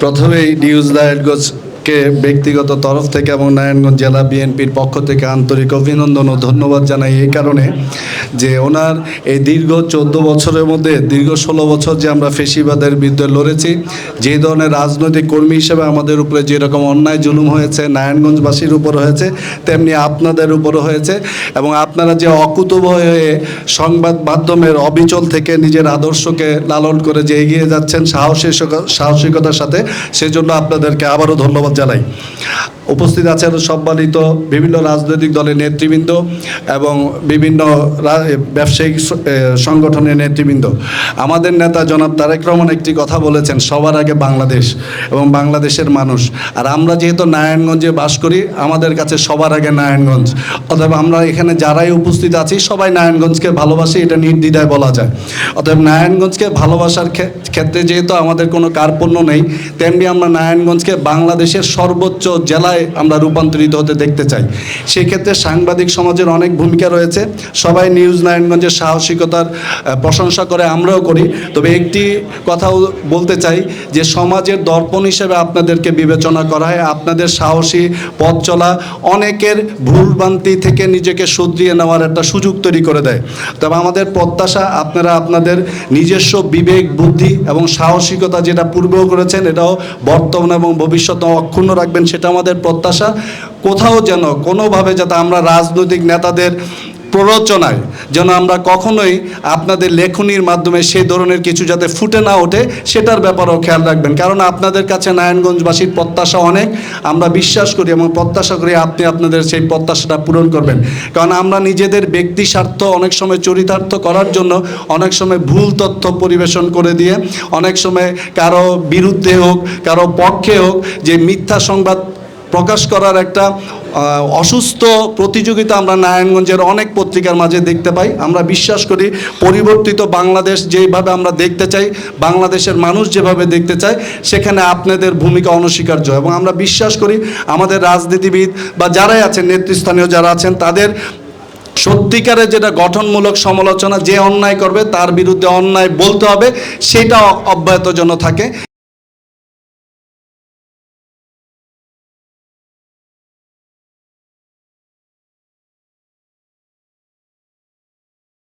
প্রথমেই নিউজ নারায়ণগঞ্জকে ব্যক্তিগত তরফ থেকে এবং নারায়ণগঞ্জ জেলা বিএনপির পক্ষ থেকে আন্তরিক অভিনন্দন ও ধন্যবাদ জানাই এই কারণে যে ওনার এই দীর্ঘ চোদ্দ বছরের মধ্যে, দীর্ঘ ষোলো বছর যে আমরা ফেসিবাদের বিরুদ্ধে লড়েছি, যে ধরনের রাজনৈতিক কর্মী হিসেবে আমাদের উপরে যেরকম অন্যায় জুলুম হয়েছে, নারায়ণগঞ্জবাসীর উপর হয়েছে, তেমনি আপনাদের উপরও হয়েছে এবং আপনারা যে অকুতব হয়ে সংবাদ মাধ্যমের অবিচল থেকে নিজের আদর্শকে লালন করে যে এগিয়ে যাচ্ছেন সাহসী সাহসিকতার সাথে, সেজন্য আপনাদেরকে আবারও ধন্যবাদ জানাই উপস্থিত আছেন সম্মানিত বিভিন্ন রাজনৈতিক দলের নেতৃবৃন্দ এবং বিভিন্ন ব্যবসায়িক সংগঠনের নেতৃবৃন্দ। আমাদের নেতা জনাব তারেক রহমান একটি কথা বলেছেন, সবার আগে বাংলাদেশ এবং বাংলাদেশের মানুষ। আর আমরা যেহেতু নারায়ণগঞ্জে বাস করি, আমাদের কাছে সবার আগে নারায়ণগঞ্জ। অতএব আমরা এখানে যারাই উপস্থিত আছি, সবাই নারায়ণগঞ্জকে ভালোবাসি, এটা নির্দ্বিধায় বলা যায়। অতএব নারায়ণগঞ্জকে ভালোবাসার ক্ষে- ক্ষেত্রে যেহেতু আমাদের কোনো কার্পণ্য নেই, তেমনি আমরা নারায়ণগঞ্জকে বাংলাদেশের সর্বোচ্চ জেলায় আমরা রূপান্তরিত হতে দেখতে চাই। সেক্ষেত্রে সাংবাদিক সমাজের অনেক ভূমিকা রয়েছে। সবাই নিউজ নারায়ণগঞ্জের সাহসিকতার প্রশংসা করে আমরাও করি। তবে একটি কথাও বলতে চাই যে, সমাজের দর্পণ হিসেবে আপনাদেরকে বিবেচনা করা হয়। আপনাদের সাহসী পথ চলা অনেকের ভুলভ্রান্তি থেকে নিজেকে শুধরিয়ে নেওয়ার একটা সুযোগ তৈরি করে দেয়। তবে আমাদের প্রত্যাশা, আপনারা আপনাদের নিজস্ব বিবেক, বুদ্ধি এবং সাহসিকতা যেটা পূর্বেও করেছেন, এটাও বর্তমান এবং ভবিষ্যতে অক্ষুণ্ণ রাখবেন, সেটা আমাদের প্রত্যাশা, কোথাও যেন কোনোভাবে যাতে আমরা রাজনৈতিক নেতাদের প্ররোচনায় যেন আমরা কখনোই আপনাদের লেখনির মাধ্যমে সেই ধরনের কিছু যাতে ফুটে না ওঠে, সেটার ব্যাপারেও খেয়াল রাখবেন। কারণ আপনাদের কাছে নারায়ণগঞ্জবাসীর প্রত্যাশা অনেক। আমরা বিশ্বাস করি এবং প্রত্যাশা করি আপনি আপনাদের সেই প্রত্যাশাটা পূরণ করবেন। কারণ আমরা নিজেদের ব্যক্তি স্বার্থ অনেক সময় চরিতার্থ করার জন্য অনেক সময় ভুল তথ্য পরিবেশন করে দিয়ে, অনেক সময় কারও বিরুদ্ধে হোক, কারও পক্ষে হোক, যে মিথ্যা সংবাদ প্রকাশ করার একটা অসুস্থ প্রতিযোগিতা আমরা নারায়ণগঞ্জের অনেক পত্রিকার মাঝে দেখতে পাই। আমরা বিশ্বাস করি পরিবর্তিত বাংলাদেশ যেভাবে আমরা দেখতে চাই, বাংলাদেশের মানুষ যেভাবে দেখতে চায়, সেখানে আপনাদের ভূমিকা অনস্বীকার্য। এবং আমরা বিশ্বাস করি আমাদের রাজনীতিবিদ বা যারাই আছেন, নেতৃস্থানীয় যারা আছেন, তাদের সত্যিকারের যেটা গঠনমূলক সমালোচনা, যে অন্যায় করবে, তার বিরুদ্ধে অন্যায় বলতে হবে সেটা অব্যাহত যেন থাকে।